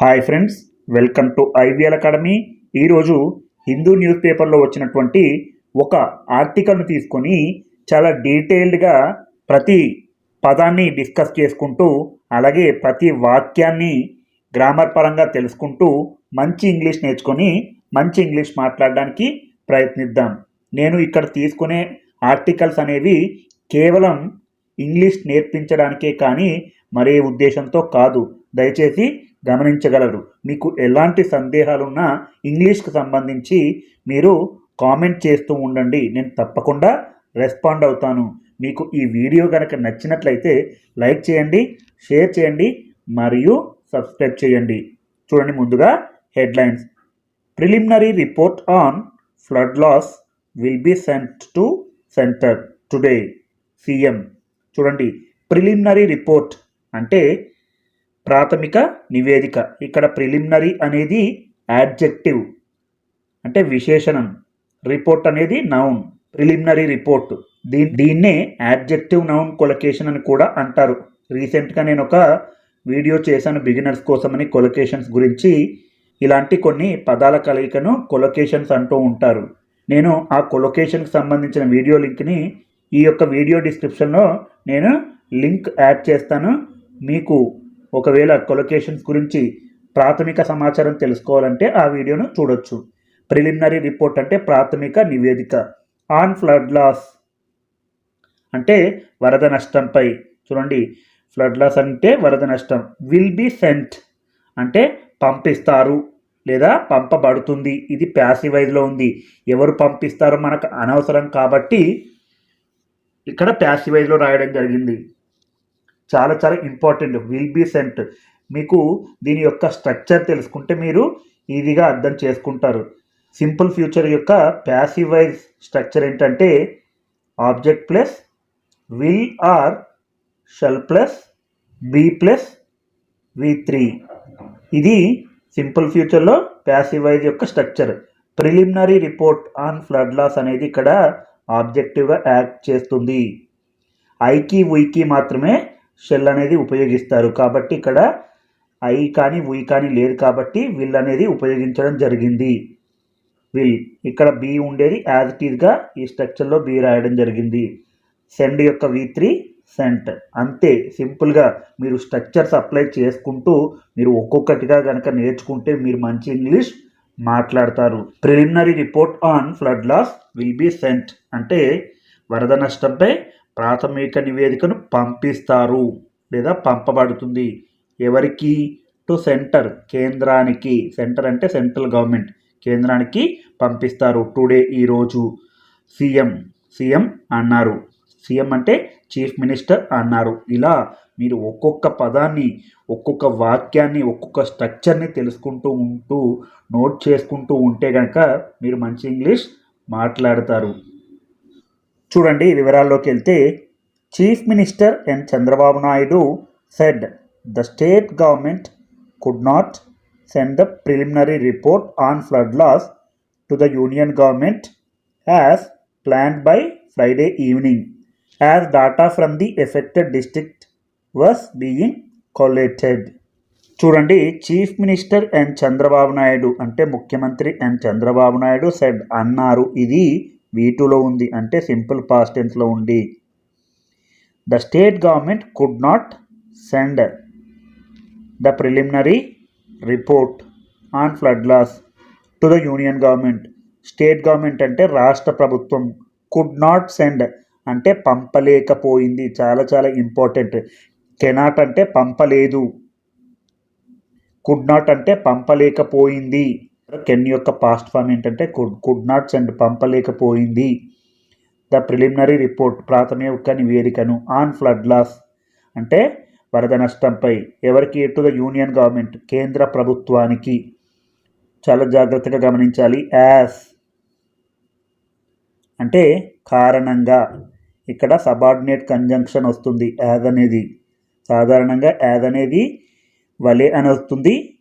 Hi friends welcome to IVL academy. ఈరోజు Hindu news పేపర్లో వచ్చినటువంటి ఒక ఆర్టికల్ను తీసుకొని చాలా డీటెయిల్డ్గా ప్రతి పదాన్ని డిస్కస్ చేసుకుంటూ అలాగే ప్రతి వాక్యాన్ని గ్రామర్ పరంగా తెలుసుకుంటూ మంచి ఇంగ్లీష్ నేర్చుకొని మంచి ఇంగ్లీష్ మాట్లాడడానికి ప్రయత్నిద్దాం. నేను ఇక్కడ తీసుకునే ఆర్టికల్స్ అనేవి కేవలం ఇంగ్లీష్ నేర్పించడానికే కానీ మరే ఉద్దేశంతో కాదు. దయచేసి గమనించగలరు. మీకు ఎలాంటి సందేహాలున్నా ఇంగ్లీష్కి సంబంధించి మీరు కామెంట్ చేస్తూ ఉండండి. నేను తప్పకుండా రెస్పాండ్ అవుతాను. మీకు ఈ వీడియో కనుక నచ్చినట్లయితే లైక్ చేయండి షేర్ చేయండి మరియు సబ్స్క్రైబ్ చేయండి. చూడండి ముందుగా headlines. Preliminary report on flood loss will be sent to centre today CM. చూడండి ప్రిలిమినరీ రిపోర్ట్ అంటే ప్రాథమిక నివేదిక. ఇక్కడ ప్రిలిమినరీ అనేది యాడ్జెక్టివ్ అంటే విశేషణం. రిపోర్ట్ అనేది నౌన్. Preliminary report. దీ దీన్నే యాడ్జెక్టివ్ నౌన్ కొలకేషన్ అని కూడా అంటారు. రీసెంట్గా నేను ఒక వీడియో చేశాను బిగినర్స్ కోసమని కొలకేషన్స్ గురించి. ఇలాంటి కొన్ని పదాల కలయికను కొలొకేషన్స్ అంటూ ఉంటారు. నేను ఆ కొలొకేషన్కి సంబంధించిన వీడియో లింక్ని ఈ యొక్క వీడియో డిస్క్రిప్షన్లో నేను లింక్ యాడ్ చేస్తాను. మీకు ఒకవేళ కొలొకేషన్స్ గురించి ప్రాథమిక సమాచారం తెలుసుకోవాలంటే ఆ వీడియోను చూడొచ్చు. ప్రిలిమినరీ రిపోర్ట్ అంటే ప్రాథమిక నివేదిక. ఆన్ ఫ్లడ్ లాస్ అంటే వరద నష్టంపై. చూడండి. ఫ్లడ్ లాస్ అంటే వరద నష్టం. విల్ బి సెంట్ అంటే పంపిస్తారు లేదా పంపబడుతుంది. ఇది ప్యాసివైజ్లో ఉంది. ఎవరు పంపిస్తారో మనకు అనవసరం కాబట్టి ఇక్కడ ప్యాసివైజ్లో రాయడం జరిగింది. చాలా చాలా ఇంపార్టెంట్ విల్ బీ సెంట్ మీకు దీని యొక్క స్ట్రక్చర్ తెలుసుకుంటే మీరు ఈజీగా అర్థం చేసుకుంటారు. సింపుల్ ఫ్యూచర్ యొక్క ప్యాసివైజ్ స్ట్రక్చర్ ఏంటంటే object plus will or shall plus be plus V three ఇది సింపుల్ ఫ్యూచర్లో ప్యాసివైజ్ యొక్క structure preliminary report on flood loss అనేది ఇక్కడ ఆబ్జెక్టివ్గా యాక్ట్ చేస్తుంది. ఐకి ఉయికి మాత్రమే షెల్ అనేది ఉపయోగిస్తారు. కాబట్టి ఇక్కడ ఐ కానీ ఉయ్ కానీ లేదు కాబట్టి విల్ అనేది ఉపయోగించడం జరిగింది. విల్ ఇక్కడ బి ఉండేది యాజ్ ఇట్ ఈజ్గా ఈ స్ట్రక్చర్లో బి రాయడం జరిగింది. సెండ్ యొక్క వి త్రీ సెంట్ అంతే సింపుల్గా మీరు స్ట్రక్చర్స్ అప్లై చేసుకుంటూ మీరు ఒక్కొక్కటిగా కనుక నేర్చుకుంటే మీరు మంచి ఇంగ్లీష్ మాట్లాడతారు. Preliminary report on flood loss will be sent అంటే వరద నష్టంపై ప్రాథమిక నివేదికను పంపిస్తారు లేదా పంపబడుతుంది. ఎవరికి? To centre. కేంద్రానికి. సెంటర్ అంటే సెంట్రల్ గవర్నమెంట్. కేంద్రానికి పంపిస్తారు. టుడే ఈరోజు సీఎం. సీఎం అన్నారు. సీఎం అంటే చీఫ్ మినిస్టర్ అన్నారు. ఇలా మీరు ఒక్కొక్క పదాన్ని ఒక్కొక్క వాక్యాన్ని ఒక్కొక్క స్ట్రక్చర్ని తెలుసుకుంటూ ఉంటూ నోట్ చేసుకుంటూ ఉంటే కనుక మీరు మంచి ఇంగ్లీష్ మాట్లాడతారు. చూడండి వివరాల్లోకి వెళ్తే chief minister N Chandrababu Naidu said the state government could not send the preliminary report on flood loss to the union government as planned by Friday evening as data from the affected district was being collated చూడండి chief minister N Chandrababu Naidu అంటే ముఖ్యమంత్రి ఎన్ Chandrababu Naidu said అన్నారు. ఇది వీటులో ఉంది అంటే simple past టెన్స్లో ఉండి the state government could not send the preliminary report on flood loss to the union government state government అంటే రాష్ట్ర ప్రభుత్వం కుడ్ నాట్ సెండ్ అంటే పంపలేకపోయింది. చాలా చాలా ఇంపార్టెంట్ కెనాట్ అంటే పంపలేదు. కుడ్ నాట్ అంటే పంపలేకపోయింది. కెన్ యొక్క పాస్ట్ ఫామ్ ఏంటంటే కుడ్ కుడ్ నాట్ సెండ్ పంపలేకపోయింది. ద ప్రిలిమినరీ రిపోర్ట్ ప్రాథమిక నివేదికను ఆన్ ఫ్లడ్ లాస్ అంటే వరద నష్టంపై ఎవరికి టు ద యూనియన్ గవర్నమెంట్ కేంద్ర ప్రభుత్వానికి. చాలా జాగ్రత్తగా గమనించాలి. యాస్ అంటే కారణంగా. ఇక్కడ సబార్డినేట్ కంజంక్షన్ వస్తుంది యాజ్ అనేది. సాధారణంగా యాజ్ అనేది వలే అని వస్తుంది.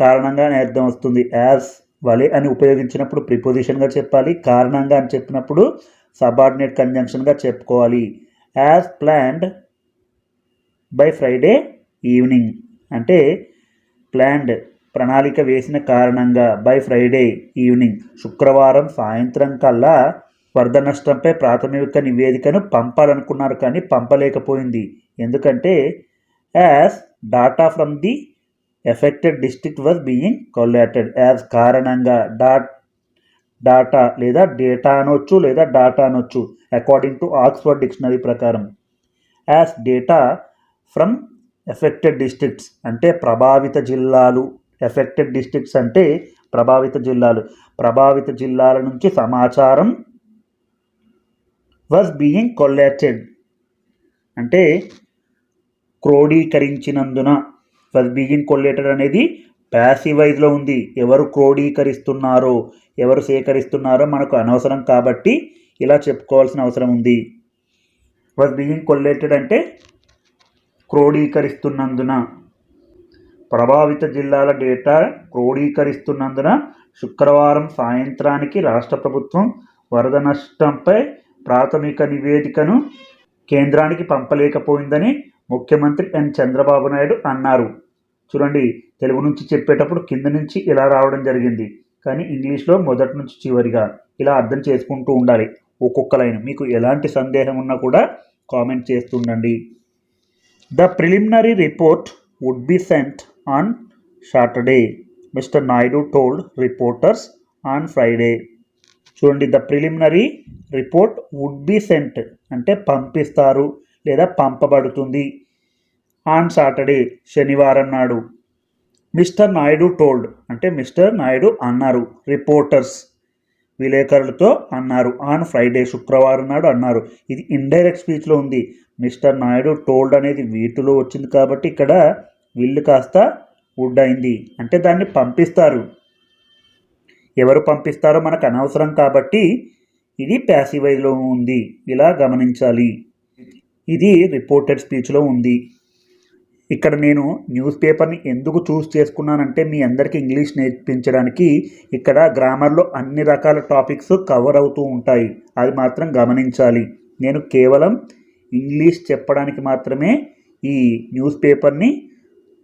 కారణంగా అని అర్థం వస్తుంది. యాజ్ వలే అని ఉపయోగించినప్పుడు ప్రిపోజిషన్గా చెప్పాలి. కారణంగా అని చెప్పినప్పుడు సబార్డినేట్ కంజంక్షన్గా చెప్పుకోవాలి. As planned by Friday evening అంటే ప్లాన్డ్ ప్రణాళిక వేసిన కారణంగా బై ఫ్రైడే ఈవినింగ్ శుక్రవారం సాయంత్రం కల్లా వరద నష్టంపై ప్రాథమిక నివేదికను పంపాలనుకున్నారు కానీ పంపలేకపోయింది. ఎందుకంటే as data from the affected district was being collated as కారణంగా డాట్ డాటా లేదా డేటా అనొచ్చు లేదా డాటా అనొచ్చు అకార్డింగ్ టు ఆక్స్ఫర్డ్ డిక్షనరీ ప్రకారం. As data from affected districts అంటే ప్రభావిత జిల్లాలు. ఎఫెక్టెడ్ డిస్ట్రిక్ట్స్ అంటే ప్రభావిత జిల్లాలు. ప్రభావిత జిల్లాల నుంచి సమాచారం వాజ్ బీయింగ్ కొల్లాటెడ్ అంటే క్రోడీకరించినందున వాజ్ బీయింగ్ కొల్లేటెడ్ అనేది ప్యాసివైజ్లో ఉంది. ఎవరు క్రోడీకరిస్తున్నారో ఎవరు సేకరిస్తున్నారో మనకు అనవసరం కాబట్టి ఇలా చెప్పుకోవాల్సిన అవసరం ఉంది. వాజ్ బీయింగ్ కొల్లేటెడ్ అంటే క్రోడీకరిస్తున్నందున. ప్రభావిత జిల్లాల డేటా క్రోడీకరిస్తున్నందున శుక్రవారం సాయంత్రానికి రాష్ట్ర ప్రభుత్వం వరద నష్టంపై ప్రాథమిక నివేదికను కేంద్రానికి పంపలేకపోయిందని ముఖ్యమంత్రి ఎన్. చంద్రబాబు నాయుడు అన్నారు. చూడండి తెలుగు నుంచి చెప్పేటప్పుడు కింద నుంచి ఇలా రావడం జరిగింది. కానీ ఇంగ్లీష్లో మొదటి నుంచి చివరిగా ఇలా అర్థం చేసుకుంటూ ఉండాలి. ఒక్కొక్క లైన్. మీకు ఎలాంటి సందేహం ఉన్నా కూడా comment చేస్తుండండి. The preliminary report would be sent on Saturday mister Naidu told reporters on Friday. చూడండి the preliminary report would be sent అంటే పంపిస్తారు లేదా పంపబడుతుంది. ఆన్ సాటర్డే శనివారం నాడు. మిస్టర్ నాయుడు టోల్డ్ అంటే మిస్టర్ నాయుడు అన్నారు రిపోర్టర్స్. విలేకరులతో అన్నారు ఆన్ ఫ్రైడే శుక్రవారం నాడు అన్నారు. ఇది ఇండైరెక్ట్ స్పీచ్లో ఉంది. మిస్టర్ నాయుడు టోల్డ్ అనేది వీటిలో వచ్చింది కాబట్టి ఇక్కడ వీళ్ళు కాస్త వుడ్ అయింది అంటే దాన్ని పంపిస్తారు. ఎవరు పంపిస్తారో మనకు అనవసరం కాబట్టి ఇది ప్యాసివైజ్లో ఉంది. ఇలా గమనించాలి. ఇది రిపోర్టెడ్ స్పీచ్లో ఉంది. ఇక్కడ నేను న్యూస్ పేపర్ని ఎందుకు చూస్ చేసుకున్నానంటే మీ అందరికీ ఇంగ్లీష్ నేర్పించడానికి ఇక్కడ గ్రామర్లో అన్ని రకాల టాపిక్స్ కవర్ అవుతూ ఉంటాయి. అది మాత్రం గమనించాలి. నేను కేవలం ఇంగ్లీష్ చెప్పడానికి మాత్రమే ఈ న్యూస్ పేపర్ని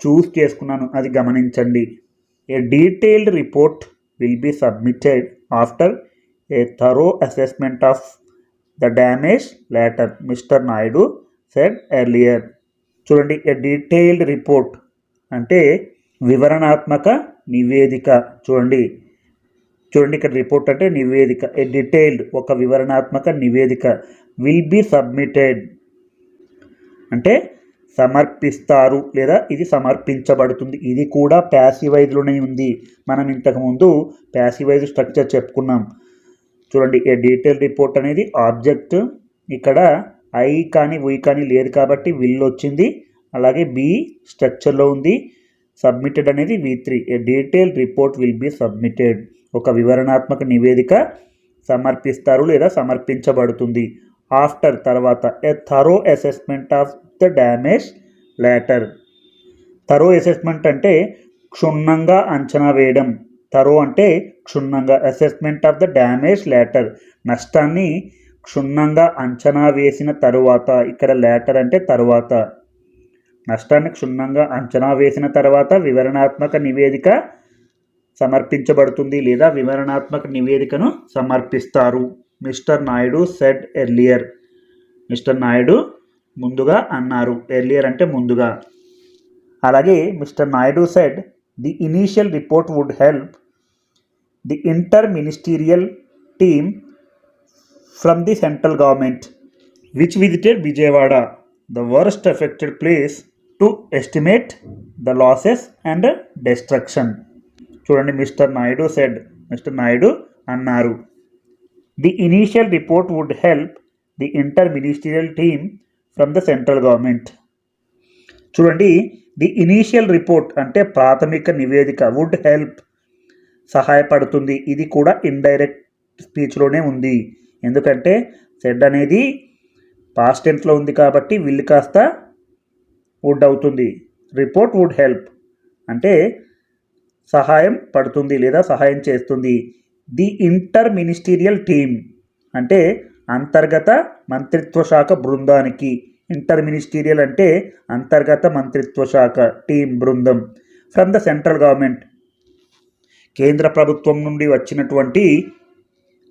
చూస్ చేసుకున్నాను. అది గమనించండి. A detailed report will be submitted after a thorough assessment of the damage later mister Naidu said earlier చూడండి ఏ డీటెయిల్డ్ రిపోర్ట్ అంటే వివరణాత్మక నివేదిక. చూడండి చూడండి ఇక్కడ రిపోర్ట్ అంటే నివేదిక. ఏ డీటెయిల్డ్ ఒక వివరణాత్మక నివేదిక విల్ బి సబ్మిటెడ్ అంటే సమర్పిస్తారు లేదా ఇది సమర్పించబడుతుంది. ఇది కూడా ప్యాసివైజ్లోనే ఉంది. మనం ఇంతకుముందు ప్యాసివైజ్ స్ట్రక్చర్ చెప్పుకున్నాం. చూడండి ఏ డీటెయిల్ రిపోర్ట్ అనేది ఆబ్జెక్ట్ ఇక్కడ ఐ కానీ వై కానీ లేదు కాబట్టి విల్ వచ్చింది. అలాగే బి స్ట్రక్చర్లో ఉంది. సబ్మిటెడ్ అనేది V three a detail report will be submitted ఒక వివరణాత్మక నివేదిక సమర్పిస్తారు లేదా సమర్పించబడుతుంది. ఆఫ్టర్ తర్వాత a thorough assessment of the damage later thorough assessment అంటే క్షుణ్ణంగా అంచనా వేయడం. థరో అంటే క్షుణ్ణంగా. Assessment of the damage later నష్టాన్ని క్షుణ్ణంగా అంచనా వేసిన తరువాత ఇక్కడ లేటర్ అంటే తరువాత. నష్టాన్ని క్షుణ్ణంగా అంచనా వేసిన తర్వాత వివరణాత్మక నివేదిక సమర్పించబడుతుంది లేదా వివరణాత్మక నివేదికను సమర్పిస్తారు. Mister Naidu said earlier mister Naidu ముందుగా అన్నారు. ఎర్లియర్ అంటే ముందుగా. అలాగే mister Naidu said the initial report would help the inter ministerial team from the central government which visited Vijayawada the worst affected place to estimate the losses and destruction చూడండి mister Naidu said mister Naidu అన్నారు. The initial report would help the inter ministerial team from the central government చూడండి the initial report అంటే ప్రాథమిక నివేదిక would help సహాయపడుతుంది. ఇది కూడా indirect స్పీచ్లోనే ఉంది. ఎందుకంటే సెడ్ అనేది పాస్ట్ టెన్స్లో ఉంది కాబట్టి విల్ కాస్త వుడ్ అవుతుంది. రిపోర్ట్ వుడ్ హెల్ప్ అంటే సహాయం పడుతుంది లేదా సహాయం చేస్తుంది. ది ఇంటర్ మినిస్టీరియల్ టీమ్ అంటే అంతర్గత మంత్రిత్వ శాఖ బృందానికి. ఇంటర్ మినిస్టీరియల్ అంటే అంతర్గత మంత్రిత్వ శాఖ టీం బృందం. ఫ్రమ్ ద సెంట్రల్ గవర్నమెంట్ కేంద్ర ప్రభుత్వం నుండి వచ్చినటువంటి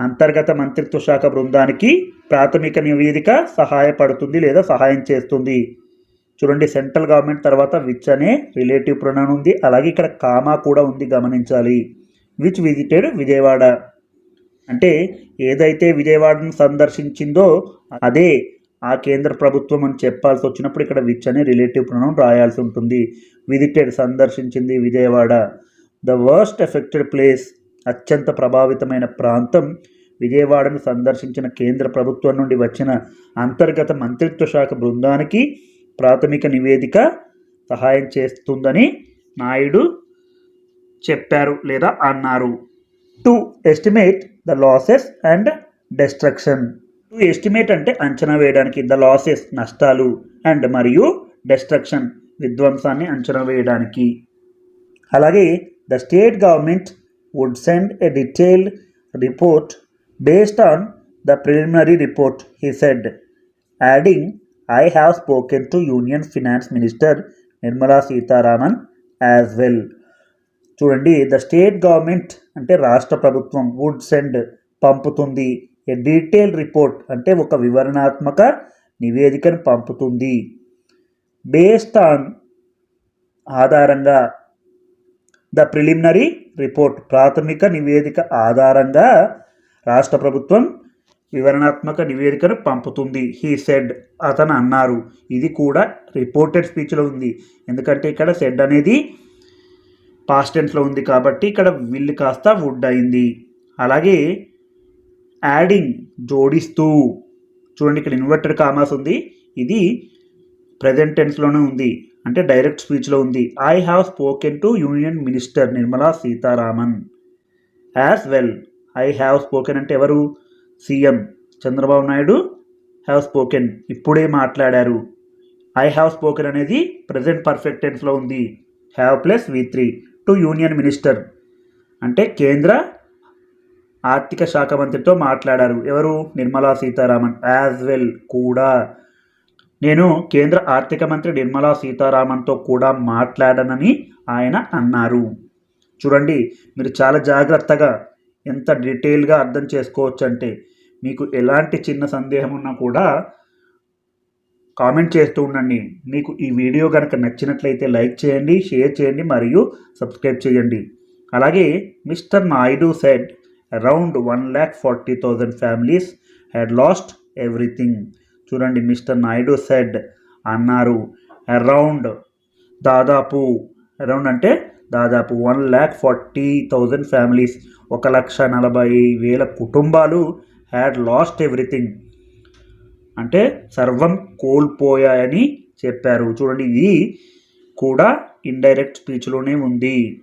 అంతర్గత మంత్రిత్వ శాఖ బృందానికి ప్రాథమిక నివేదిక సహాయపడుతుంది లేదా సహాయం చేస్తుంది. చూడండి సెంట్రల్ గవర్నమెంట్ తర్వాత విచ్ అనే రిలేటివ్ ప్రొనౌన్ ఉంది. అలాగే ఇక్కడ కామా కూడా ఉంది గమనించాలి. Which visited Vijayawada? అంటే ఏదైతే విజయవాడను సందర్శించిందో అదే ఆ కేంద్ర ప్రభుత్వం అని చెప్పాల్సి వచ్చినప్పుడు ఇక్కడ విచ్ అనే రిలేటివ్ ప్రొనౌన్ రాయాల్సి ఉంటుంది. Visited సందర్శించింది Vijayawada. The worst affected place అత్యంత ప్రభావితమైన ప్రాంతం. విజయవాడను సందర్శించిన కేంద్ర ప్రభుత్వం నుండి వచ్చిన అంతర్గత మంత్రిత్వ శాఖ బృందానికి ప్రాథమిక నివేదిక సహాయం చేస్తుందని నాయుడు చెప్పారు లేదా అన్నారు. To estimate the losses and destruction. To estimate అంటే అంచనా వేయడానికి ద లాసెస్ నష్టాలు అండ్ మరియు డెస్ట్రక్షన్ విధ్వంసాన్ని అంచనా వేయడానికి. అలాగే the state government would send a detailed report based on the preliminary report he said adding I have spoken to union Finance minister Nirmala Sitharaman as well చూడండి the state government అంటే రాష్ట్ర ప్రభుత్వం would send పంపుతుంది. ఏ detail report అంటే ఒక వివరణాత్మక నివేదికను పంపుతుంది. బేస్డ్ ఆన్ ఆధారంగా ద ప్రిలిమినరీ రిపోర్ట్ ప్రాథమిక నివేదిక ఆధారంగా రాష్ట్ర ప్రభుత్వం వివరణాత్మక నివేదికను పంపుతుంది. హీ సెడ్ అతను అన్నారు. ఇది కూడా రిపోర్టెడ్ స్పీచ్లో ఉంది. ఎందుకంటే ఇక్కడ సెడ్ అనేది పాస్ట్ టెన్స్లో ఉంది కాబట్టి ఇక్కడ విల్ కాస్త వుడ్ అయింది. అలాగే యాడింగ్ జోడిస్తూ. చూడండి ఇక్కడ ఇన్వర్టెడ్ కామాస్ ఉంది. ఇది ప్రజెంట్ టెన్స్లోనే ఉంది. అంటే డైరెక్ట్ స్పీచ్లో ఉంది. I have spoken to union minister Nirmala Sitharaman as well I have spoken అంటే ఎవరు? CM Chandrababu Naidu have spoken ఇప్పుడే మాట్లాడారు. ఐ హ్యావ్ స్పోకెన్ అనేది ప్రజెంట్ పర్ఫెక్ట్ టెన్స్లో ఉంది. Have plus V three to union minister అంటే కేంద్ర ఆర్థిక శాఖ మంత్రితో మాట్లాడారు. ఎవరు? నిర్మలా సీతారామన్. యాజ్ వెల్ కూడా. నేను కేంద్ర ఆర్థిక మంత్రి నిర్మలా సీతారామన్తో కూడా మాట్లాడనని ఆయన అన్నారు. చూడండి మీరు చాలా జాగ్రత్తగా ఎంత డీటెయిల్గా అర్థం చేసుకోవచ్చు అంటే మీకు ఎలాంటి చిన్న సందేహం ఉన్నా కూడా కామెంట్ చేస్తూ ఉండండి. మీకు ఈ వీడియో కనుక నచ్చినట్లయితే లైక్ చేయండి షేర్ చేయండి మరియు సబ్స్క్రైబ్ చేయండి. అలాగే mister Naidu said around one lakh forty thousand families had lost everything చూడండి మిస్టర్ నాయుడు సెడ్ అన్నారు. అరౌండ్ దాదాపు అరౌండ్ అంటే దాదాపు one lakh forty thousand families ఒక లక్ష నలభై వేల కుటుంబాలు హ్యాడ్ లాస్ట్ ఎవ్రీథింగ్ అంటే సర్వం కోల్పోయాయని చెప్పారు. చూడండి ఇది కూడా ఇండైరెక్ట్ స్పీచ్లోనే ఉంది.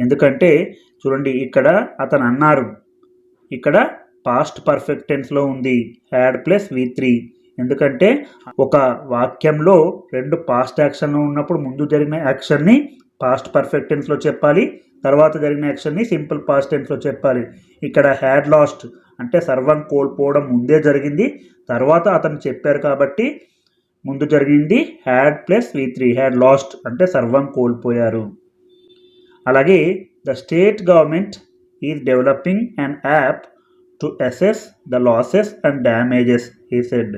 ఎందుకంటే చూడండి ఇక్కడ అతను అన్నారు. ఇక్కడ పాస్ట్ పర్ఫెక్ట్ టెన్స్లో ఉంది. హ్యాడ్ ప్లస్ వి త్రీ ఎందుకంటే ఒక వాక్యంలో రెండు పాస్ట్ యాక్షన్లు ఉన్నప్పుడు ముందు జరిగిన యాక్షన్ని పాస్ట్ పర్ఫెక్ట్ టెన్స్లో చెప్పాలి. తర్వాత జరిగిన యాక్షన్ని సింపుల్ పాస్ట్ టెన్స్లో చెప్పాలి. ఇక్కడ హ్యాడ్ లాస్ట్ అంటే సర్వం కోల్పోవడం ముందే జరిగింది. తర్వాత అతను చెప్పారు కాబట్టి ముందు జరిగింది had plus V three had lost అంటే సర్వం కోల్పోయారు. అలాగే the state government is developing an app to assess the losses and damages he said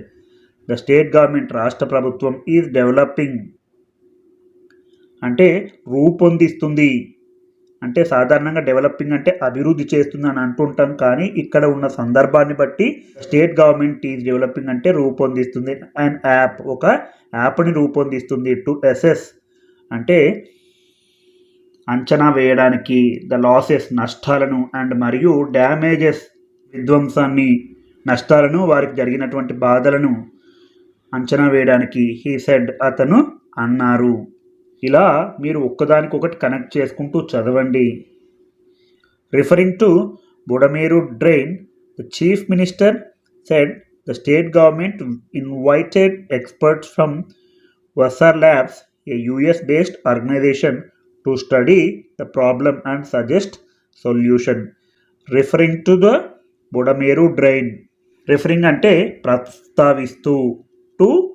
the state government రాష్ట్ర ప్రభుత్వం ఈజ్ డెవలపింగ్ అంటే రూపొందిస్తుంది అంటే సాధారణంగా డెవలపింగ్ అంటే అభివృద్ధి చేస్తుంది అని అంటుంటాం కానీ ఇక్కడ ఉన్న సందర్భాన్ని బట్టి స్టేట్ గవర్నమెంట్ ఈజ్ డెవలపింగ్ అంటే రూపొందిస్తుంది అండ్ యాప్ ఒక యాప్ని రూపొందిస్తుంది టు ఎస్ఎస్ అంటే అంచనా వేయడానికి ద లాసెస్ నష్టాలను అండ్ మరియు డ్యామేజెస్ విధ్వంసాన్ని నష్టాలను వారికి జరిగినటువంటి బాధలను అంచనా వేయడానికి హీ సెడ్ అతను అన్నారు. ఇలా మీరు ఒక్కదానికొకటి కనెక్ట్ చేసుకుంటూ చదవండి. Referring to Budameru drain the chief minister said the state government invited experts from Vassar labs a US based organization to study the problem and suggest solution referring to the Budameru drain. Referring అంటే ప్రస్తావిస్తూ. To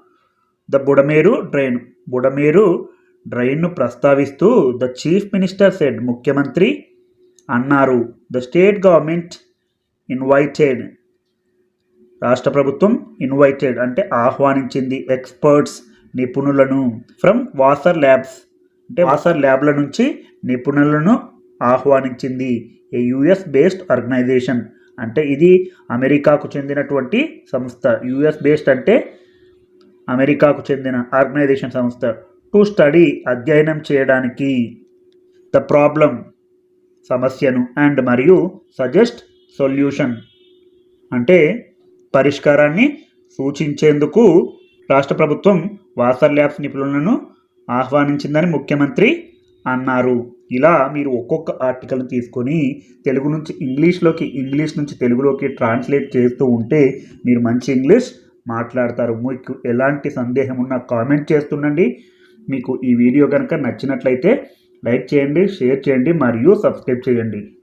the Budameru drain. Budameru డ్రైన్ను ప్రస్తావిస్తూ the chief minister said ముఖ్యమంత్రి అన్నారు. The state government invited. రాష్ట్ర ప్రభుత్వం invited అంటే ఆహ్వానించింది experts నిపుణులను. ఫ్రమ్ వాసర్ ల్యాబ్స్ అంటే వాసర్ ల్యాబ్ల నుంచి నిపుణులను ఆహ్వానించింది. A US based organization. అంటే ఇది అమెరికాకు చెందినటువంటి సంస్థ యుఎస్ బేస్డ్ అంటే అమెరికాకు చెందిన ఆర్గనైజేషన్ సంస్థ. టు స్టడీ అధ్యయనం చేయడానికి ద ప్రాబ్లం సమస్యను అండ్ మరియు సజెస్ట్ సొల్యూషన్ అంటే పరిష్కారాన్ని సూచించేందుకు రాష్ట్ర ప్రభుత్వం వాసర్ ల్యాబ్స్ నిపుణులను ఆహ్వానించిందని ముఖ్యమంత్రి అన్నారు. ఇలా మీరు ఒక్కొక్క ఆర్టికల్ తీసుకొని తెలుగు నుంచి ఇంగ్లీష్లోకి ఇంగ్లీష్ నుంచి తెలుగులోకి ట్రాన్స్లేట్ చేస్తూ ఉంటే మీరు మంచి ఇంగ్లీష్ మాట్లాడతారు. మీకు ఎలాంటి సందేహం ఉన్నా కామెంట్ చేస్తుండండి. మీకు ఈ వీడియో కనుక నచ్చినట్లయితే లైక్ చేయండి షేర్ చేయండి మరియు సబ్స్క్రైబ్ చేయండి.